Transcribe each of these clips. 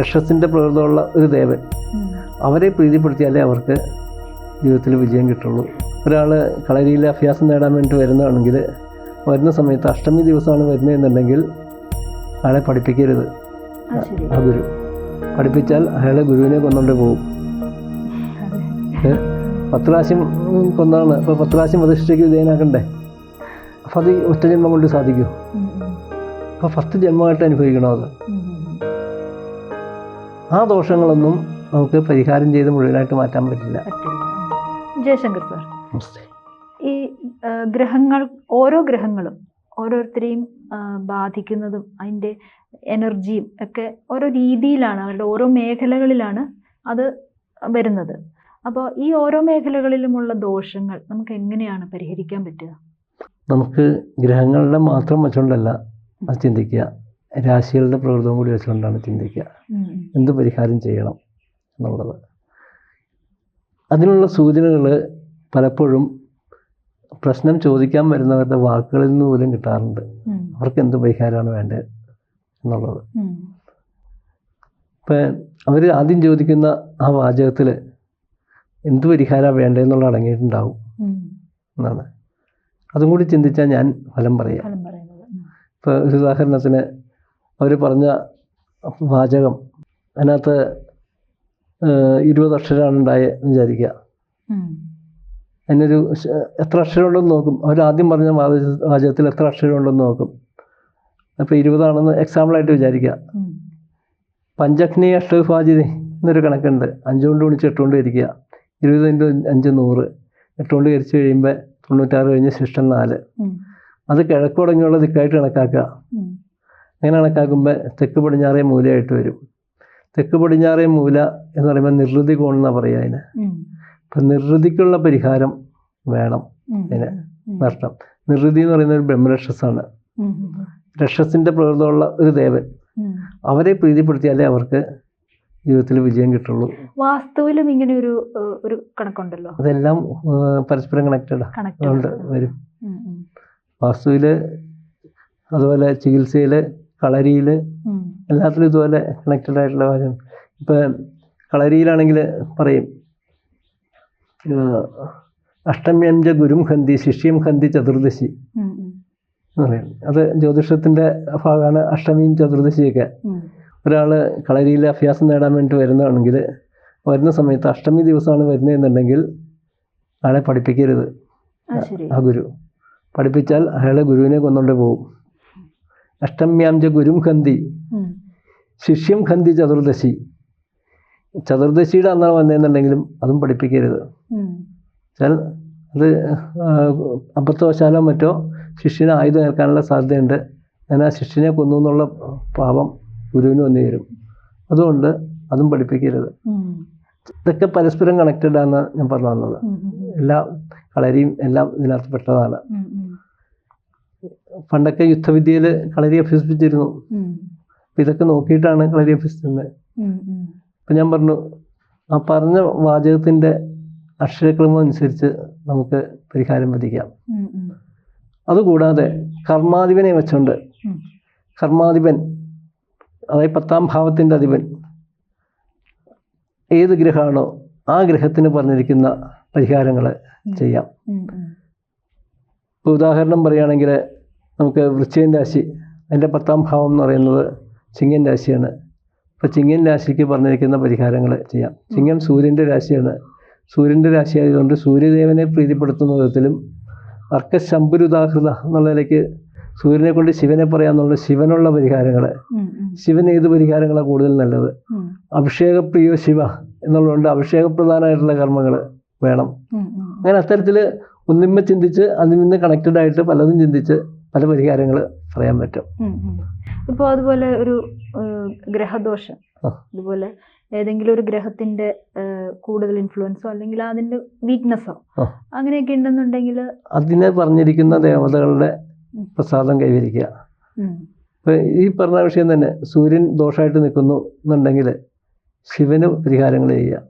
രക്ഷസിന്റെ പ്രകൃതമുള്ള ഒരു ദേവൻ. അവരെ പ്രീതിപ്പെടുത്തിയാലേ അവർക്ക് ജീവിതത്തിൽ വിജയം കിട്ടുള്ളൂ. ഒരാൾ കളരിയിൽ അഭ്യാസം നേടാൻ വേണ്ടി വരുന്നതാണെങ്കിൽ വരുന്ന സമയത്ത് അഷ്ടമി ദിവസമാണ് വരുന്നതെന്നുണ്ടെങ്കിൽ അയാളെ പഠിപ്പിക്കരുത്. ആ ഗുരു. പഠിപ്പിച്ചാൽ അയാളെ ഗുരുവിനെ കൊന്നുകൊണ്ട് പോകും. പത്ത് പ്രാവശ്യം കൊന്നാണ്. അപ്പോൾ പത്ത് പ്രാവശ്യം വധിഷ്ഠയ്ക്ക് വിധേയനാക്കണ്ടേ? അപ്പോൾ അത് ഒറ്റ ജന്മം കൊണ്ട് ഉം. അപ്പോൾ പത്ത് ജന്മമായിട്ട് അനുഭവിക്കണം അത്. ആ ദോഷങ്ങളൊന്നും നമുക്ക് പരിഹാരം ചെയ്ത് മുഴുവനായിട്ട് മാറ്റാൻ പറ്റില്ല. ജയശങ്കർ സാർ ഈ ഗ്രഹങ്ങൾ ഓരോ ഗ്രഹങ്ങളും ഓരോരുത്തരെയും ബാധിക്കുന്നതും അതിന്റെ എനർജിയും ഒക്കെ ഓരോ രീതിയിലാണ് അവരുടെ ഓരോ മേഖലകളിലാണ് അത് വരുന്നത്. അപ്പോൾ ഈ ഓരോ മേഖലകളിലുമുള്ള ദോഷങ്ങൾ നമുക്ക് എങ്ങനെയാണ് പരിഹരിക്കാൻ പറ്റുക? നമുക്ക് ഗ്രഹങ്ങളുടെ മാത്രം വെച്ചുകൊണ്ടല്ല അത് ചിന്തിക്കുക. രാശികളുടെ പ്രകൃതവും കൂടി വെച്ചുകൊണ്ടാണ് ചിന്തിക്കുക. എന്ത് പരിഹാരം ചെയ്യണം എന്നുള്ളത്. അതിനുള്ള സൂചനകൾ പലപ്പോഴും പ്രശ്നം ചോദിക്കാൻ വരുന്നവരുടെ വാക്കുകളിൽ നിന്ന് പോലും കിട്ടാറുണ്ട്. അവർക്ക് എന്ത് പരിഹാരമാണ് വേണ്ടത് എന്നുള്ളത്. ഇപ്പം അവർ ആദ്യം ചോദിക്കുന്ന ആ വാചകത്തിൽ എന്ത് പരിഹാരമാണ് വേണ്ടതെന്നുള്ള അടങ്ങിയിട്ടുണ്ടാവും. എന്നാണ്. അതും കൂടി ചിന്തിച്ചാൽ ഞാൻ ഫലം പറയാം. ഇപ്പോൾ ഒരു ഉദാഹരണത്തിന് അവർ പറഞ്ഞ വാചകം അതിനകത്ത് ഇരുപത് അക്ഷരമാണ് ഉണ്ടായത് വിചാരിക്കുക. അതിനൊരു എത്ര അക്ഷരം ഉണ്ടെന്ന് നോക്കും. അവർ ആദ്യം പറഞ്ഞ വാച- വാചകത്തിൽ എത്ര അക്ഷരം ഉണ്ടെന്ന് നോക്കും. അപ്പോൾ ഇരുപതാണെന്ന് എക്സാമ്പിളായിട്ട് വിചാരിക്കുക. പഞ്ചഗ്നി അഷ്ടവിഭാജിതി എന്നൊരു കണക്കുണ്ട്. അഞ്ചുകൊണ്ട് ഗുണിച്ച് എട്ട് കൊണ്ട് ഇരിക്കുക ഇരുപത് ഇന്റു അഞ്ച് നൂറ്. എട്ട് കൊണ്ട് കരിച്ച് കഴിയുമ്പോൾ തൊണ്ണൂറ്റാറ് കഴിഞ്ഞ് ശിഷ്ടം നാല്. അത് കിഴക്ക് തുടങ്ങിയുള്ള ദിക്കായിട്ട് കണക്കാക്കുക. അങ്ങനെ കണക്കാക്കുമ്പോൾ തെക്ക് പടിഞ്ഞാറേ മൂലയായിട്ട് വരും. തെക്ക് പടിഞ്ഞാറേ മൂല എന്ന് പറയുമ്പോൾ നിർവൃതി കോണെന്നാണ് പറയുക അതിന്. അപ്പം നിർവൃതിക്കുള്ള പരിഹാരം വേണം അതിന് നഷ്ടം. നിർവൃതി എന്ന് പറയുന്ന ഒരു ബ്രഹ്മരക്ഷസാണ്. രക്ഷസിന്റെ പ്രകൃതമുള്ള ഒരു ദേവൻ. അവരെ പ്രീതിപ്പെടുത്തിയാലേ അവർക്ക് ജീവിതത്തിൽ വിജയം കിട്ടുള്ളൂ. വാസ്തുവിലും ഇങ്ങനെ ഒരു ഒരു കണക്കുണ്ടല്ലോ. അതെല്ലാം പരസ്പരം കണക്റ്റഡ് ഉണ്ട് വരും. വാസ്തുവിൽ അതുപോലെ ചികിത്സയിൽ കളരിയിൽ എല്ലാത്തിലും ഇതുപോലെ കണക്റ്റഡ് ആയിട്ടുള്ള കാര്യം. ഇപ്പം കളരിയിലാണെങ്കിൽ പറയും അഷ്ടമ്യഞ്ച ഗുരും ഹന്തി ശിഷ്യം ഹന്തി ചതുർദശി എന്ന് പറയും. അത് ജ്യോതിഷത്തിന്റെ ഭാഗമാണ് അഷ്ടമിയും ചതുർദശിയൊക്കെ. ഒരാൾ കളരിയിൽ അഭ്യാസം നേടാൻ വേണ്ടി വരുന്നതാണെങ്കിൽ വരുന്ന സമയത്ത് അഷ്ടമി ദിവസമാണ് വരുന്നതെന്നുണ്ടെങ്കിൽ ആളെ പഠിപ്പിക്കരുത്. ആ ഗുരു. പഠിപ്പിച്ചാൽ അയാളെ ഗുരുവിനെ കൊന്നുകൊണ്ട് പോകും. അഷ്ടമ്യാംജ ഗുരും ഹന്തി ശിഷ്യം ഹന്തി ചതുർദശി. ചതുർദശിയുടെ അന്നാണ് വന്നതെന്നുണ്ടെങ്കിലും അതും പഠിപ്പിക്കരുത്. വെച്ചാൽ അത് അബദ്ധവശാലോ മറ്റോ ശിഷ്യനെ ആയുധം ഏൽക്കാനുള്ള സാധ്യതയുണ്ട്. ഞാൻ ആ ശിഷ്യനെ കൊന്നു എന്നുള്ള പാപം ഗുരുവിന് വന്നു തരും അതുകൊണ്ട് അതും പഠിപ്പിക്കരുത്. ഇതൊക്കെ പരസ്പരം കണക്റ്റഡ് ആണ് ഞാൻ പറഞ്ഞു വന്നത്. എല്ലാ കളരിയും എല്ലാം ഇതിനകത്ത് പെട്ടതാണ്. പണ്ടൊക്കെ യുദ്ധവിദ്യയിൽ കളരി അഭ്യസിപ്പിച്ചിരുന്നു അപ്പൊ ഇതൊക്കെ നോക്കിയിട്ടാണ് കളരി. ഉം. അപ്പം ഞാൻ പറഞ്ഞു ആ പറഞ്ഞ വാചകത്തിന്റെ അക്ഷരക്രമം അനുസരിച്ച് നമുക്ക് പരിഹാരം വധിക്കാം. അതുകൂടാതെ കർമാധിപനെ വെച്ചുകൊണ്ട്. കർമാധിപൻ അതായത് പത്താം ഭാവത്തിന്റെ അധിപൻ ഏത് ഗ്രഹമാണോ ആ ഗ്രഹത്തിന് പറഞ്ഞിരിക്കുന്ന പരിഹാരങ്ങൾ ചെയ്യാം. ഇപ്പോൾ ഉദാഹരണം പറയുകയാണെങ്കിൽ നമുക്ക് വൃശ്ചികൻ രാശി അതിന്റെ പത്താം ഭാവം എന്ന് പറയുന്നത് ചിങ്ങൻ രാശിയാണ് അപ്പോൾ ചിങ്ങൻ രാശിക്ക് പറഞ്ഞിരിക്കുന്ന പരിഹാരങ്ങൾ ചെയ്യാം ചിങ്ങൻ സൂര്യന്റെ രാശിയാണ് സൂര്യന്റെ രാശിയായതുകൊണ്ട് സൂര്യദേവനെ പ്രീതിപ്പെടുത്തുന്ന വിധത്തിലും അർക്കശമ്പുരുദാഹൃത എന്നുള്ള നിലയ്ക്ക് സൂര്യനെ കൊണ്ട് ശിവനെ പറയാമെന്നുള്ള ശിവനുള്ള പരിഹാരങ്ങൾ. ശിവൻ ഏത് പരിഹാരങ്ങളാണ് കൂടുതൽ നല്ലത്. അഭിഷേകപ്രിയോ ശിവ എന്നുള്ളതുകൊണ്ട് അഭിഷേകപ്രധാനമായിട്ടുള്ള കർമ്മങ്ങൾ വേണം. അങ്ങനെ അത്തരത്തിൽ ഒന്നിമ്മ ചിന്തിച്ച് അതിൽ നിന്ന് കണക്റ്റഡ് ആയിട്ട് പലതും ചിന്തിച്ച് പല പരിഹാരങ്ങൾ പറയാൻ പറ്റും. ഇപ്പോൾ അതുപോലെ ഒരു ഗ്രഹദോഷം. അതുപോലെ ഏതെങ്കിലും ഒരു ഗ്രഹത്തിന്റെ കൂടുതൽ ഇൻഫ്ലുവൻസോ അല്ലെങ്കിൽ അതിന്റെ വീക്ക്നെസ്സോ. അങ്ങനെയൊക്കെ ഉണ്ടെന്നുണ്ടെങ്കിൽ അതിനെ പറഞ്ഞിരിക്കുന്ന ദേവതകളുടെ പ്രസാദം കൈവരിക്കുക. ഇപ്പൊ ഈ പറഞ്ഞ വിഷയം തന്നെ സൂര്യൻ ദോഷമായിട്ട് നിൽക്കുന്നു എന്നുണ്ടെങ്കിൽ ശിവന് പരിഹാരങ്ങൾ ചെയ്യുക.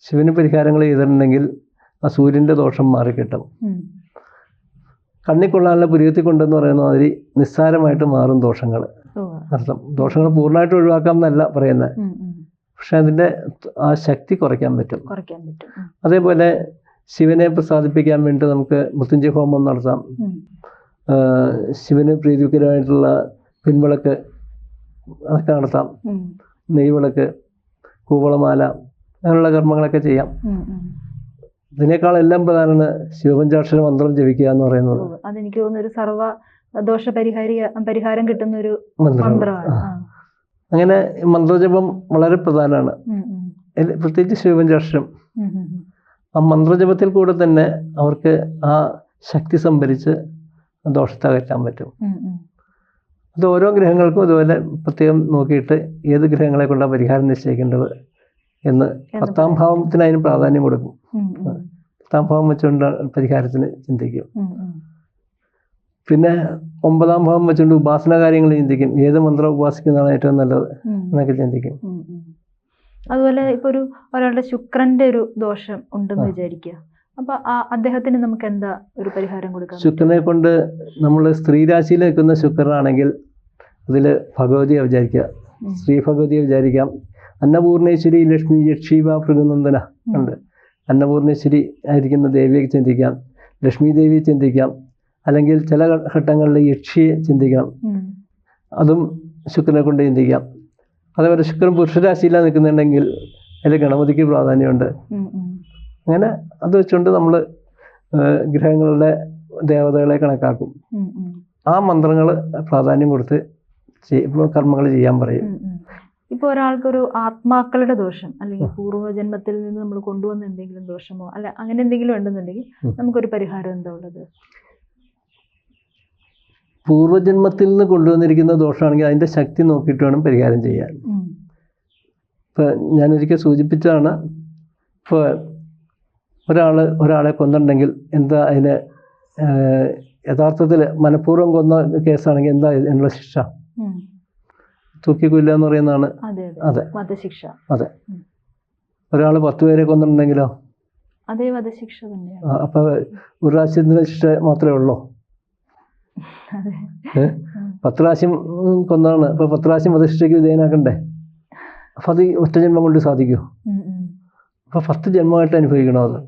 ശിവന് പരിഹാരങ്ങൾ ചെയ്തിട്ടുണ്ടെങ്കിൽ ആ സൂര്യന്റെ ദോഷം മാറിക്കിട്ടും. കണ്ണിക്കൊള്ളാനുള്ള പുരികത്തി കൊണ്ടെന്ന് പറയുന്ന മാതിരി നിസ്സാരമായിട്ട് മാറും ദോഷങ്ങൾ അർത്ഥം. ദോഷങ്ങൾ പൂർണമായിട്ട് ഒഴിവാക്കാം എന്നല്ല പറയുന്നത്. പക്ഷെ അതിന്റെ ആ ശക്തി കുറയ്ക്കാൻ പറ്റും. അതേപോലെ ശിവനെ പ്രസാദിപ്പിക്കാൻ വേണ്ടി നമുക്ക് മൃത്യുഞ്ജയ ഹോമം നടത്താം. ശിവന് പ്രീതികരമായിട്ടുള്ള പിൻവിളക്ക് അതൊക്കെ നടത്താം. നെയ്വിളക്ക് കൂവളമാല അങ്ങനെയുള്ള കർമ്മങ്ങളൊക്കെ ചെയ്യാം. ഉം, എല്ലാം പ്രധാനമാണ് ശിവപഞ്ചാക്ഷര മന്ത്രം ജപിക്കുക എന്ന് പറയുന്നത്. അതെനിക്ക് തോന്നുന്നു ഒരു സർവ ദോഷ പരിഹാരി പരിഹാരം കിട്ടുന്ന ഒരു മന്ത്രം മന്ത്രമാണ്. അങ്ങനെ മന്ത്രജപം വളരെ പ്രധാനമാണ് പ്രത്യേകിച്ച് ശിവപഞ്ചാക്ഷരം. ആ മന്ത്രജപത്തിൽ കൂടെ തന്നെ അവർക്ക് ആ ശക്തി സംഭരിച്ച് ദോഷത്തെ അകറ്റാൻ പറ്റും. അത് ഓരോ ഗ്രഹങ്ങൾക്കും അതുപോലെ പ്രത്യേകം നോക്കിയിട്ട് ഏത് ഗ്രഹങ്ങളെ കൊണ്ടാണ് പരിഹാരം നിശ്ചയിക്കേണ്ടത് എന്ന് പത്താം ഭാവത്തിന് അതിന് പ്രാധാന്യം കൊടുക്കും. ഭാവം വെച്ചുകൊണ്ട് പരിഹാരത്തിന് ചിന്തിക്കും. പിന്നെ ഒമ്പതാം ഭാവം വെച്ചുകൊണ്ട് ഉപാസന കാര്യങ്ങൾ ചിന്തിക്കും. ഏത് മന്ത്രം ഉപാസിക്കുന്നതാണ് ഏറ്റവും നല്ലത് എന്നൊക്കെ ചിന്തിക്കും. അതുപോലെ ഇപ്പൊ ഒരു ഒരാളുടെ ശുക്രന്റെ ഒരു ദോഷം ഉണ്ടെന്ന്. വിചാരിക്കുക. അപ്പൊ അദ്ദേഹത്തിന് നമുക്ക് എന്താ ഒരു പരിഹാരം കൊടുക്കാം ശുക്രനെ കൊണ്ട് നമ്മൾ സ്ത്രീരാശിയിൽ നിൽക്കുന്ന ശുക്രനാണെങ്കിൽ അതിൽ ഭഗവതിയെ വിചാരിക്കുക. ശ്രീ ഭഗവതിയെ വിചാരിക്കാം. അന്നപൂർണേശ്വരി ലക്ഷ്മി യക്ഷീവ ഭൃഗനന്ദന ഉണ്ട്. അന്നപൂർണേശ്വരി ആയിരിക്കുന്ന ദേവിയെ ചിന്തിക്കാം ലക്ഷ്മി ദേവിയെ ചിന്തിക്കാം അല്ലെങ്കിൽ ചില ഘട്ടങ്ങളിൽ യക്ഷിയെ ചിന്തിക്കാം. അതും ശുക്രനെ കൊണ്ട് ചിന്തിക്കാം. അതേപോലെ ശുക്രൻ പുരുഷരാശിയിലാണ് നിൽക്കുന്നുണ്ടെങ്കിൽ അതിൽ ഗണപതിക്ക് പ്രാധാന്യമുണ്ട്. അങ്ങനെ അത് വെച്ചുകൊണ്ട് നമ്മൾ ഗ്രഹങ്ങളുടെ ദേവതകളെ കണക്കാക്കും. ആ മന്ത്രങ്ങൾ പ്രാധാന്യം കൊടുത്ത് കർമ്മങ്ങൾ ചെയ്യാൻ പറയും. ഇപ്പൊ ഒരാൾക്കൊരു ആത്മാക്കളുടെ ദോഷം അല്ലെങ്കിൽ പൂർവജന്മത്തിൽ നിന്ന് നമ്മൾ കൊണ്ടുവന്ന എന്തെങ്കിലും ദോഷമോ അല്ല അങ്ങനെ എന്തെങ്കിലും ഉണ്ടെന്നുണ്ടെങ്കിൽ. നമുക്കൊരു പരിഹാരം എന്താ ഉള്ളത്? പൂർവജന്മത്തിൽ നിന്ന് കൊണ്ടുവന്നിരിക്കുന്ന ദോഷമാണെങ്കിൽ അതിന്റെ ശക്തി നോക്കിയിട്ട് വേണം പരിഹാരം ചെയ്യാൻ. ഇപ്പോൾ ഞാനൊരിക്കൽ സൂചിപ്പിച്ചതാണ് ഇപ്പോൾ ഒരാൾ ഒരാളെ കൊന്നിട്ടുണ്ടെങ്കിൽ എന്താ അതിന് യഥാർത്ഥത്തിൽ മനഃപൂർവം കൊന്ന കേസാണെങ്കിൽ എന്താ അതിനുള്ള ശിക്ഷ? ഉം. തൂക്കിക്കൊല്ലുക എന്ന് പറയുന്നതാണ് അതെ. വധശിക്ഷ. അതെ. ഒരാൾ പത്ത് പേരെ കൊന്നിട്ടുണ്ടെങ്കിലോ? അതേ വധശിക്ഷ തന്നെയാണ്. അപ്പോൾ ഒരു പ്രാവശ്യത്തിന് ശിക്ഷ മാത്രമേ ഉള്ളൂ. പത്ത് പ്രാവശ്യം കൊന്നാണ്. അപ്പൊ പത്ത് പ്രാവശ്യം വധശിക്ഷയ്ക്ക് വിധേയനാക്കണ്ടേ? അപ്പൊ അത് ഒറ്റ ജന്മം കൊണ്ട് സാധിക്കൂ? അപ്പൊ പത്ത് ജന്മമായിട്ട് അനുഭവിക്കണോ അത്.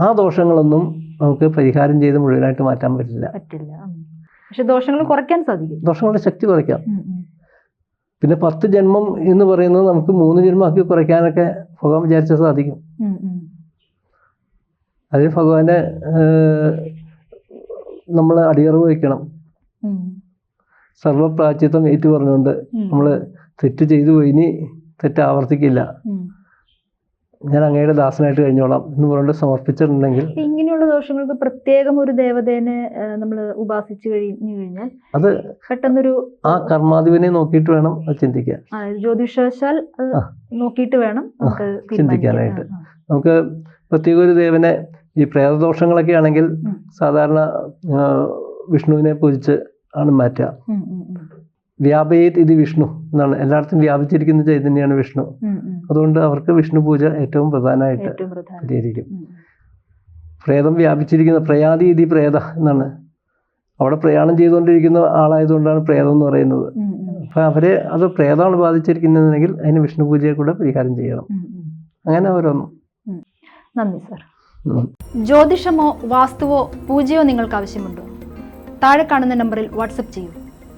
ആ ദോഷങ്ങളൊന്നും നമുക്ക് പരിഹാരം ചെയ്ത് മുഴുവനായിട്ട് മാറ്റാൻ പറ്റില്ല. പറ്റില്ല. പക്ഷെ ദോഷങ്ങൾ കുറയ്ക്കാൻ സാധിക്കും ദോഷങ്ങളുടെ ശക്തി കുറയ്ക്കാം. പിന്നെ പത്ത് ജന്മം എന്ന് പറയുന്നത് നമുക്ക് മൂന്ന് ജന്മമാക്കി കുറയ്ക്കാനൊക്കെ ഭഗവാൻ വിചാരിച്ചാൽ സാധിക്കും. അതിന് ഭഗവാന്റെ നമ്മൾ അടിയറവ് വയ്ക്കണം സർവപ്രാചിത്വം സർവപ്രാച്യത്വം ഏറ്റു പറഞ്ഞുകൊണ്ട്. നമ്മൾ തെറ്റ് ചെയ്തു പോയി ഇനി തെറ്റ് ആവർത്തിക്കില്ല. ഞാൻ അങ്ങയുടെ ദാസനായിട്ട് കഴിഞ്ഞോളാം എന്ന് പറഞ്ഞിട്ട് സമർപ്പിച്ചിട്ടുണ്ടെങ്കിൽ ഇങ്ങനെയുള്ള ദോഷങ്ങൾക്ക് പ്രത്യേകം ഒരു ദേവതേനെ നമ്മൾ ഉപാസിച്ചു കഴിഞ്ഞു കഴിഞ്ഞാൽ അത് പെട്ടെന്നൊരു ആ കർമാധിപനെ നോക്കിയിട്ട് വേണം അത് ചിന്തിക്കാൻ. ജ്യോതിഷവശാൽ നോക്കിയിട്ട് വേണം ചിന്തിക്കാനായിട്ട്. നമുക്ക് പ്രത്യേക ഒരു ദേവനെ ഈ പ്രേതദോഷങ്ങളൊക്കെ ആണെങ്കിൽ സാധാരണ വിഷ്ണുവിനെ പൂജിച്ച് ആണ് മാറ്റുക. വ്യാപയേത് ഇത് വിഷ്ണു എന്നാണ്. എല്ലായിടത്തും വ്യാപിച്ചിരിക്കുന്ന ചൈതന്യമാണ് വിഷ്ണു. അതുകൊണ്ട് അവർക്ക് വിഷ്ണു പൂജ ഏറ്റവും പ്രധാനമായിട്ട് പരിഹരിക്കും. പ്രേതം വ്യാപിച്ചിരിക്കുന്ന പ്രയാതി ഇതി പ്രേത എന്നാണ്. അവിടെ പ്രയാണം ചെയ്തുകൊണ്ടിരിക്കുന്ന ആളായതുകൊണ്ടാണ് പ്രേതം എന്ന് പറയുന്നത്. അപ്പൊ അവരെ അത് പ്രേതമാണ് ബാധിച്ചിരിക്കുന്നതെങ്കിൽ അതിന് വിഷ്ണു പൂജയെ കൂടെ പരിഹാരം ചെയ്യണം. അങ്ങനെ ഓരോന്നും. നന്ദി സർ. ജ്യോതിഷമോ വാസ്തുവോ പൂജയോ നിങ്ങൾക്ക് ആവശ്യമുണ്ടോ? താഴെ കാണുന്ന നമ്പറിൽ വാട്സപ്പ് ചെയ്യൂ.